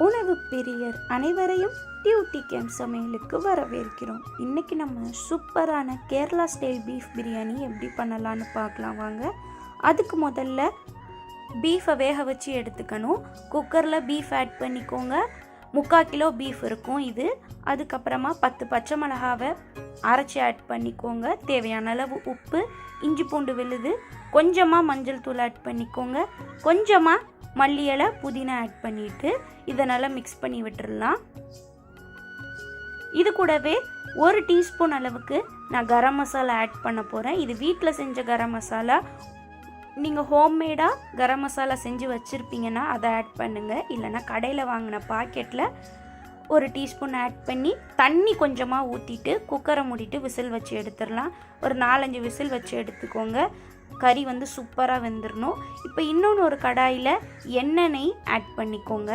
உணவு பிரியர் அனைவரையும் டியூட்டி கேம் சமையலுக்கு வரவேற்கிறோம். இன்னைக்கு நம்ம சூப்பரான கேரளா ஸ்டைல் பீஃப் பிரியாணி எப்படி பண்ணலான்னு பார்க்கலாம் வாங்க. அதுக்கு முதல்ல பீஃபை வேக வச்சு எடுத்துக்கணும். குக்கரில் பீஃப் ஆட் பண்ணிக்கோங்க. முக்கால் கிலோ பீஃப் இருக்கும் இது. அதுக்கப்புறமா பத்து பச்சை மிளகாவை அரைச்சி ஆட் பண்ணிக்கோங்க. தேவையான அளவு உப்பு இஞ்சி பூண்டு விழுது. கொஞ்சமாக மஞ்சள் தூள் ஆட் பண்ணிக்கோங்க. கொஞ்சமாக மல்லி இலை புதினா ஆட் பண்ணிவிட்டு இதை நல்லா மிக்ஸ் பண்ணி விட்டுடலாம் இது கூடவே ஒரு டீஸ்பூன் அளவுக்கு நான் கரம் மசாலா ஆட் பண்ண போகிறேன் இது வீட்டில் செஞ்ச கரம் மசாலா. நீங்கள் ஹோம்மேடாக கரம் மசாலா செஞ்சு வச்சுருப்பீங்கன்னா அதை ஆட் பண்ணுங்கள் இல்லைன்னா கடையில் வாங்கின பாக்கெட்டில் ஒரு டீஸ்பூன் ஆட் பண்ணி தண்ணி கொஞ்சமாக ஊற்றிட்டு குக்கரை மூடிட்டு விசில் வச்சு எடுத்துடலாம் ஒரு நாலஞ்சு விசில் வச்சு எடுத்துக்கோங்க. கறி வந்து சூப்பராக வெந்துடணும் இப்போ இன்னொன்று ஒரு கடாயில் எண்ணெய் ஆட் பண்ணிக்கோங்க.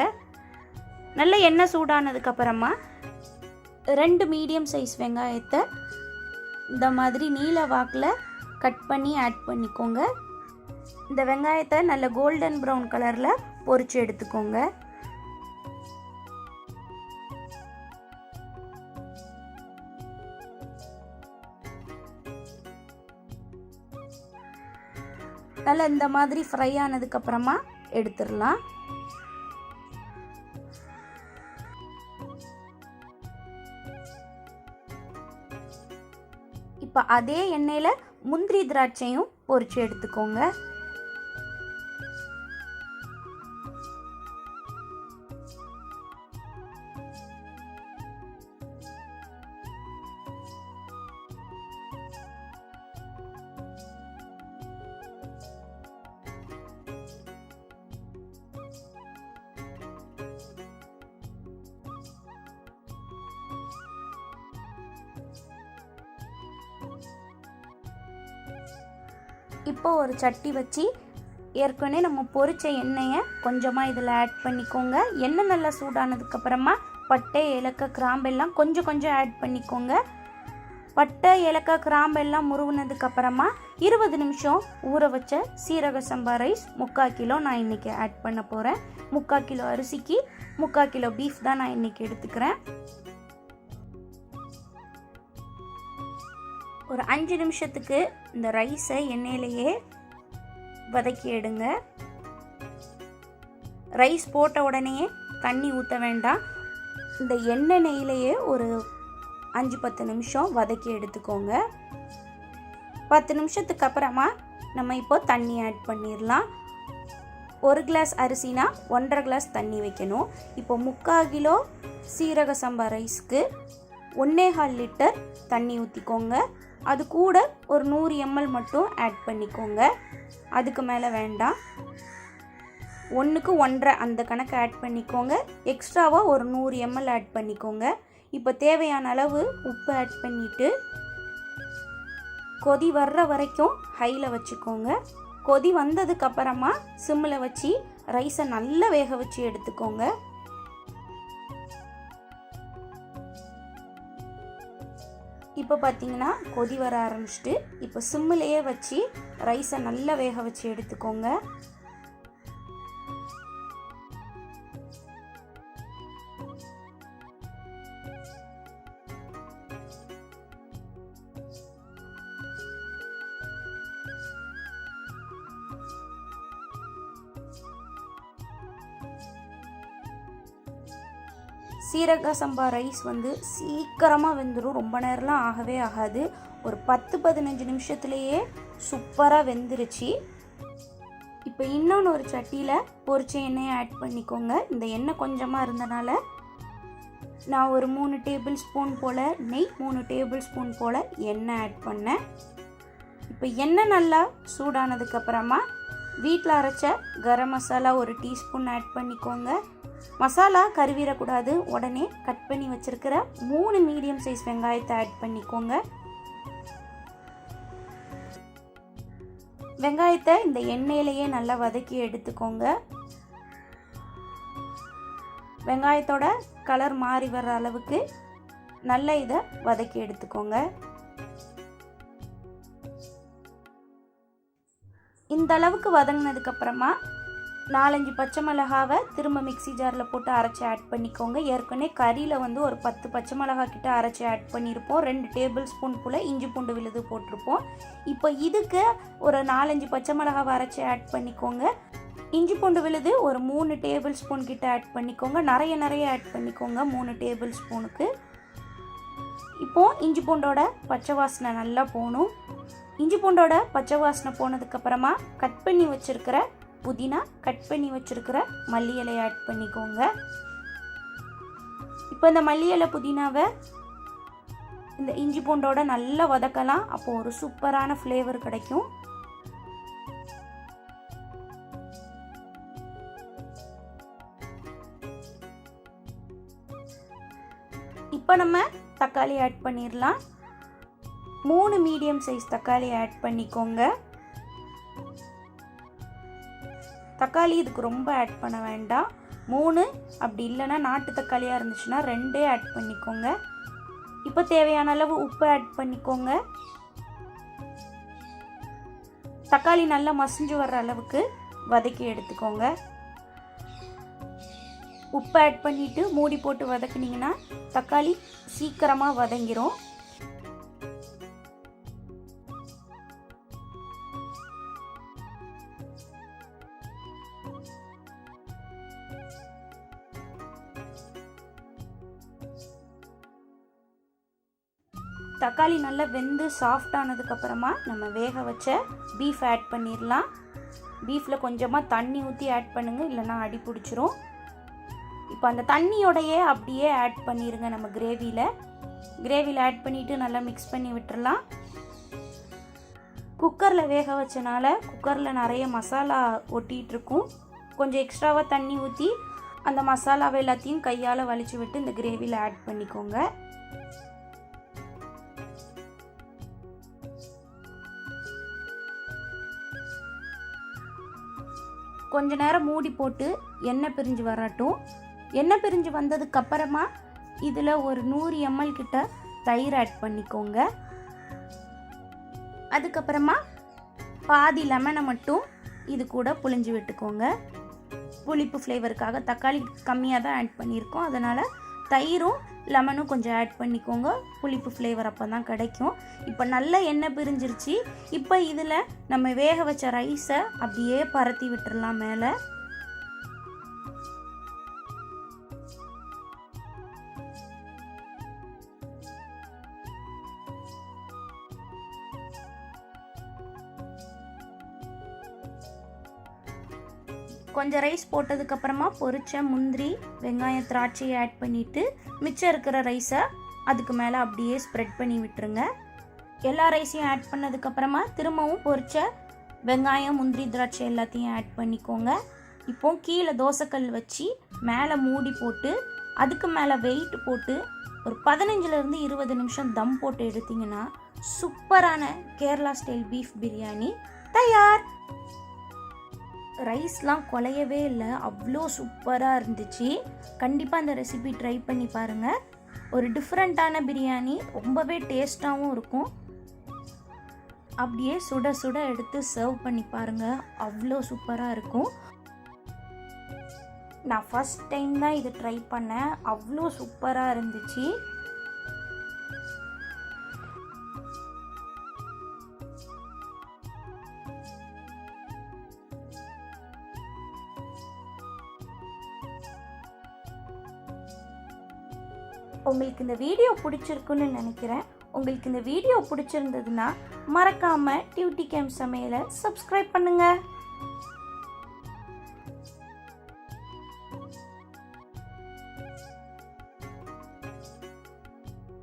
நல்ல எண்ணெய் சூடானதுக்கப்புறமா ரெண்டு மீடியம் சைஸ் வெங்காயத்தை இந்த மாதிரி நீல வாக்கில் கட் பண்ணி ஆட் பண்ணிக்கோங்க. இந்த வெங்காயத்தை நல்ல கோல்டன் ப்ரௌன் கலரில் பொறிச்சு எடுத்துக்கோங்க. நல்லா இந்த மாதிரி ஃப்ரை ஆனதுக்கப்புறமா எடுத்துடலாம். இப்போ அதே எண்ணெயில் முந்திரி திராட்சையும் பொறிச்சு எடுத்துக்கோங்க. இப்போ ஒரு சட்டி வச்சு ஏற்கனவே நம்ம பொரிச்ச எண்ணெயை கொஞ்சமாக இதில் ஆட் பண்ணிக்கோங்க. எண்ணெய் நல்லா சூடானதுக்கப்புறமா பட்டை ஏலக்காய் கிராம்பெல்லாம் கொஞ்சம் கொஞ்சம் ஆட் பண்ணிக்கோங்க. பட்டை ஏலக்காய் கிராம்பெல்லாம் முருவினதுக்கப்புறமா இருபது நிமிஷம் ஊற வச்ச சீரக சம்பா ரைஸ் முக்கால் கிலோ நான் இன்றைக்கி ஆட் பண்ண போகிறேன் முக்கால் கிலோ அரிசிக்கு முக்கால் கிலோ பீஃப் தான் நான் இன்றைக்கி எடுத்துக்கிறேன். ஒரு அஞ்சு நிமிஷத்துக்கு இந்த ரைஸை எண்ணெயிலேயே வதக்கி எடுங்க. ரைஸ் போட்ட உடனேயே தண்ணி ஊற்ற வேண்டாம். இந்த எண்ணெய் நெய்யிலேயே ஒரு அஞ்சு பத்து நிமிஷம் வதக்கி எடுத்துக்கோங்க. பத்து நிமிஷத்துக்கு அப்புறமா நம்ம இப்போ தண்ணி ஆட் பண்ணிடலாம். ஒரு கிளாஸ் அரிசினா ஒன்றரை கிளாஸ் தண்ணி வைக்கணும். இப்போ முக்கால் கிலோ சீரக சம்பா ரைஸ்க்கு ஒன்னேகால் லிட்டர் தண்ணி ஊற்றிக்கோங்க அது கூட ஒரு நூறு எம்எல் மட்டும் ஆட் பண்ணிக்கோங்க. அதுக்கு மேலே வேண்டாம். ஒன்றுக்கு ஒன்றரை அந்த கணக்கு ஆட் பண்ணிக்கோங்க. எக்ஸ்ட்ராவாக ஒரு நூறு எம்எல் ஆட் பண்ணிக்கோங்க. இப்போ தேவையான அளவு உப்பு ஆட் பண்ணிவிட்டு கொதி வர்ற வரைக்கும் ஹையில் வச்சுக்கோங்க. கொதி வந்ததுக்கப்புறமா சிம்மில் வச்சு ரைஸை நல்லா வேக வச்சு எடுத்துக்கோங்க. இப்போ பார்த்தீங்கன்னா கொதி வர ஆரம்பிச்சிட்டு இப்போ சிம்மிலேயே வச்சு ரைஸை நல்லா வேக வச்சு எடுத்துக்கோங்க. சீரக சம்பா ரைஸ் வந்து சீக்கிரமாக வெந்துடும் ரொம்ப நேரம்லாம் ஆகவே ஆகாது. ஒரு பத்து பதினஞ்சு நிமிஷத்துலேயே சூப்பராக வெந்துருச்சு. இப்போ இன்னொன்று ஒரு சட்டியில் பொரிச்ச எண்ணெயை ஆட் பண்ணிக்கோங்க. இந்த எண்ணெய் கொஞ்சமாக இருந்தனால நான் ஒரு மூணு டேபிள் ஸ்பூன் போல் நெய் மூணு டேபிள் ஸ்பூன் போல் எண்ணெய் ஆட் பண்ணேன். இப்போ எண்ணெய் நல்லா சூடானதுக்கப்புறமா வீட்டில் அரைச்ச கரம் மசாலா ஒரு டீஸ்பூன் ஆட் பண்ணிக்கோங்க. மசாலா கருவிடக்கூடாது. உடனே கட் பண்ணி வச்சுருக்கிற மூணு மீடியம் சைஸ் வெங்காயத்தை ஆட் பண்ணிக்கோங்க. வெங்காயத்தை இந்த எண்ணெயிலேயே நல்லா வதக்கி எடுத்துக்கோங்க. வெங்காயத்தோட கலர் மாறி வர்ற அளவுக்கு நல்லா இதை வதக்கி எடுத்துக்கோங்க. இந்த அளவுக்கு வதங்கினதுக்கப்புறமா நாலஞ்சு பச்சை மிளகாவை திரும்ப மிக்ஸி ஜாரில் போட்டு அரைச்சி ஆட் பண்ணிக்கோங்க. ஏற்கனவே கறியில் வந்து ஒரு பத்து பச்சை மிளகா கிட்ட அரைச்சி ஆட் பண்ணியிருப்போம் ரெண்டு டேபிள் ஸ்பூன் போல் இஞ்சி பூண்டு விழுது போட்டிருப்போம். இப்போ இதுக்கு ஒரு நாலஞ்சு பச்சை மிளகாவை அரைச்சி ஆட் பண்ணிக்கோங்க. இஞ்சி பூண்டு விழுது ஒரு மூணு டேபிள் ஸ்பூன் கிட்ட ஆட் பண்ணிக்கோங்க. நிறைய நிறைய ஆட் பண்ணிக்கோங்க மூணு டேபிள் ஸ்பூனுக்கு இப்போது இஞ்சி பூண்டோட பச்சை வாசனை நல்லா போகணும். இஞ்சி பூண்டோட பச்சை வாசனை போனதுக்கப்புறமா கட் பண்ணி வச்சுருக்கிற புதினா கட் பண்ணி வச்சுருக்கிற மல்லி இலையை ஆட் பண்ணிக்கோங்க. இப்போ இந்த மல்லி இலை புதினாவை இந்த இஞ்சி பூண்டோட நல்லா வதக்கலாம். அப்போது ஒரு சூப்பரான ஃப்ளேவர் கிடைக்கும். இப்போ நம்ம தக்காளி ஆட் பண்ணிடலாம் மூணு மீடியம் சைஸ் தக்காளி ஆட் பண்ணிக்கோங்க. தக்காளி இதுக்கு ரொம்ப ஆட் பண்ண வேண்டாம். மூணு அப்படி இல்லைன்னா நாட்டு தக்காளியாக இருந்துச்சுன்னா ரெண்டே ஆட் பண்ணிக்கோங்க. இப்போ தேவையான அளவு உப்பு ஆட் பண்ணிக்கோங்க. தக்காளி நல்லா மசிஞ்சு வர்ற அளவுக்கு வதக்கி எடுத்துக்கோங்க. உப்பு ஆட் பண்ணிவிட்டு மூடி போட்டு வதக்குனிங்கன்னா தக்காளி சீக்கிரமாக வதங்கிரும். தக்காளி நல்லா வெந்து சாஃப்ட் ஆனதுக்கப்புறமா நம்ம வேக வச்ச பீஃப் ஆட் பண்ணிடலாம் பீஃபில் கொஞ்சமாக தண்ணி ஊற்றி ஆட் பண்ணுங்கள் இல்லைன்னா அடி பிடிச்சிரும். இப்போ அந்த தண்ணியோடையே அப்படியே ஆட் பண்ணிடுங்க நம்ம கிரேவியில் கிரேவியில் ஆட் பண்ணிவிட்டு நல்லா மிக்ஸ் பண்ணி விட்டுறலாம் குக்கரில் வேக வச்சனால குக்கரில் நிறைய மசாலா ஒட்டிகிட்ருக்கும் கொஞ்சம் எக்ஸ்ட்ராவாக தண்ணி ஊற்றி அந்த மசாலாவை எல்லாத்தையும் கையால் வலிச்சு விட்டு இந்த கிரேவியில் ஆட் பண்ணிக்கோங்க. கொஞ்ச நேரம் மூடி போட்டு எண்ணெய் பிரிஞ்சு வரட்டும். எண்ணெய் பிரிஞ்சு வந்ததுக்கு அப்புறமா இதில் ஒரு நூறு எம்எல் கிட்ட தயிர் ஆட் பண்ணிக்கோங்க. அதுக்கப்புறமா பாதி லெமனை மட்டும் இது கூட புளிஞ்சு விட்டுக்கோங்க. புளிப்பு ஃப்ளேவருக்காக தக்காளி கம்மியாக தான் ஆட் பண்ணியிருக்கோம். அதனால் தயிரும் லெமனும் கொஞ்சம் ஆட் பண்ணிக்கோங்க. புளிப்பு ஃப்ளேவர் அப்போ தான் கிடைக்கும். இப்போ நல்ல எண்ணெய் பிரிஞ்சிருச்சு. இப்போ இதில் நம்ம வேக வச்ச ரைஸை அப்படியே பரத்தி விட்டுடலாம் மேலே. கொஞ்சம் ரைஸ் போட்டதுக்கப்புறமா பொரிச்ச முந்திரி வெங்காயம் திராட்சையை ஆட் பண்ணிவிட்டு மிச்சம் இருக்கிற ரைஸை அதுக்கு மேலே அப்படியே ஸ்ப்ரெட் பண்ணி விட்டுருங்க. எல்லா ரைஸையும் ஆட் பண்ணதுக்கப்புறமா திரும்பவும் பொரிச்ச வெங்காயம் முந்திரி திராட்சை எல்லாத்தையும் ஆட் பண்ணிக்கோங்க. இப்போ கீழே தோசைக்கல் வச்சு மேலே மூடி போட்டு அதுக்கு மேலே வெயிட் போட்டு ஒரு பதினஞ்சுலேருந்து இருபது நிமிஷம் தம் போட்டு எடுத்தீங்கன்னா சூப்பரான கேரளா ஸ்டைல் பீஃப் பிரியாணி தயார். ரைஸ்லாம் குலையவே இல்லை. அவ்வளோ சூப்பராக இருந்துச்சு. கண்டிப்பாக அந்த ரெசிபி ட்ரை பண்ணி பாருங்கள் ஒரு டிஃப்ரெண்ட்டான பிரியாணி ரொம்பவே டேஸ்ட்டாகவும் இருக்கும். அப்படியே சுட சுட எடுத்து சர்வ் பண்ணி பாருங்கள் அவ்வளோ சூப்பராக இருக்கும். நான் ஃபஸ்ட் டைம் தான் இது ட்ரை பண்ணேன். அவ்வளோ சூப்பராக இருந்துச்சு. உங்களுக்கு இந்த வீடியோ பிடிச்சிருக்குன்னு நினைக்கிறேன். உங்களுக்கு இந்த வீடியோ பிடிச்சிருந்ததுன்னா மறக்காமல் டியூட்டி கேம் சமையலை சப்ஸ்கிரைப் பண்ணுங்கள்